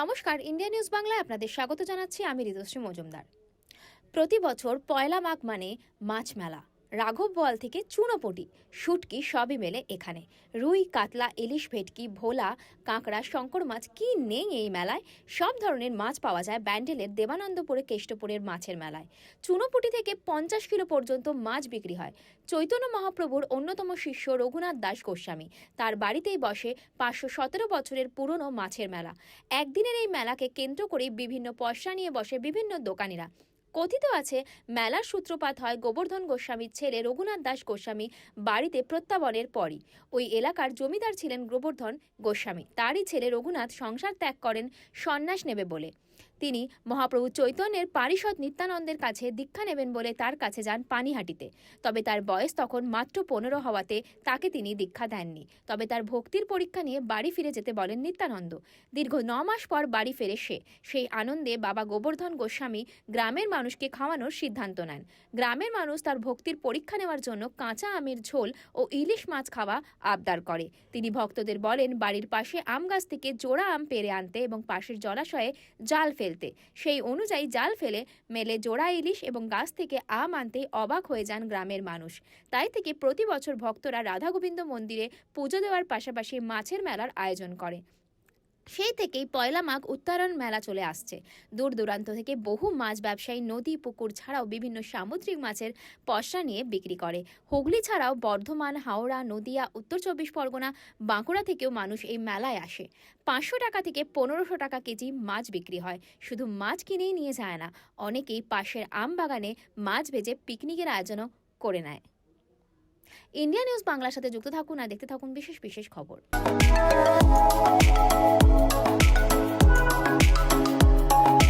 নমস্কার, India news বাংলায় আপনাদের স্বাগত জানাচ্ছি। আমি ঋতুশ্রী মজুমদার। প্রতি বছর পয়লা মাঘ মানে মাছ মেলা। রাঘব বোয়াল থেকে চুনোপটি, শুটকি সবই মেলে এখানে। রুই, কাতলা, ইলিশ ভেটকি, ভোলা, কাঁকড়া, শঙ্কর মাছ, কি নেই এই মেলায়? সব ধরনের মাছ পাওয়া যায় ব্যান্ডেলের দেবানন্দপুরে কেষ্টপুরের মাছের মেলায়। চুনোপুটি থেকে পঞ্চাশ কিলো পর্যন্ত মাছ বিক্রি হয়। চৈতন্য মহাপ্রভুর অন্যতম শিষ্য রঘুনাথ দাস গোস্বামী। তার বাড়িতেই বসে পাঁচশো সতেরো বছরের পুরনো মাছের মেলা। একদিনের এই মেলাকে কেন্দ্র করে বিভিন্ন পয়সা নিয়ে বসে বিভিন্ন দোকানিরা। কথিত আছে, মেলার সূত্রপাত হয় গোবর্ধন গোস্বামীর ছেলে রঘুনাথ দাস গোস্বামী বাড়িতে প্রত্যাবনের পরই। ওই এলাকার জমিদার ছিলেন গোবর্ধন গোস্বামী। তারই ছেলে রঘুনাথ সংসার ত্যাগ করেন সন্ন্যাস নেবে বলে। তিনি মহাপ্রভু চৈতন্যের পারিষদ নিত্যানন্দের কাছে দীক্ষা নেবেন বলে তার কাছে যান পানিহাটিতে। তবে তার বয়স তখন মাত্র পনেরো হওয়াতে তাকে তিনি দীক্ষা দেননি। তবে তার ভক্তির পরীক্ষা নিয়ে বাড়ি ফিরে যেতে বলেন নিত্যানন্দ। দীর্ঘ ন মাস পর বাড়ি ফেরে সে। সেই আনন্দে বাবা গোবর্ধন গোস্বামী গ্রামের মানুষকে খাওয়ানোর সিদ্ধান্ত নেন। গ্রামের মানুষ তার ভক্তির পরীক্ষা নেওয়ার জন্য কাঁচা আমের ঝোল ও ইলিশ মাছ খাওয়া আবদার করে। তিনি ভক্তদের বলেন, বাড়ির পাশে আম গাছ থেকে জোড়া আম পেরে আনতে এবং পাশের জলাশয়ে জাল ফেলতে। সেই অনুযায়ী জাল ফেলে মেলে জোড়া ইলিশ এবং গাছ থেকে আম আনতে অবাক হয়ে যান গ্রামের মানুষ। তাই থেকে প্রতি বছর ভক্তরা রাধা গোবিন্দ মন্দিরে পুজো দেওয়ার পাশাপাশি মাছের মেলার আয়োজন করে। সেই থেকেই পয়লা মাঘ উত্তরণ মেলা চলে আসছে। দূর দূরান্ত থেকে বহু মাছ ব্যবসায়ী নদী, পুকুর ছাড়াও বিভিন্ন সামুদ্রিক মাছের পসরা নিয়ে বিক্রি করে। হুগলি ছাড়াও বর্ধমান, হাওড়া, নদিয়া, উত্তর চব্বিশ পরগনা, বাঁকুড়া থেকেও মানুষ এই মেলায় আসে। পাঁচশো টাকা থেকে পনেরোশো টাকা কেজি মাছ বিক্রি হয়। শুধু মাছ কিনেই নিয়ে যায় না, অনেকেই পাশের আম বাগানে মাছ ভেজে পিকনিকের আয়োজনও করে নেয়। ইন্ডিয়া নিউজ বাংলার সাথে যুক্ত থাকুন আর দেখতে থাকুন বিশেষ বিশেষ খবর।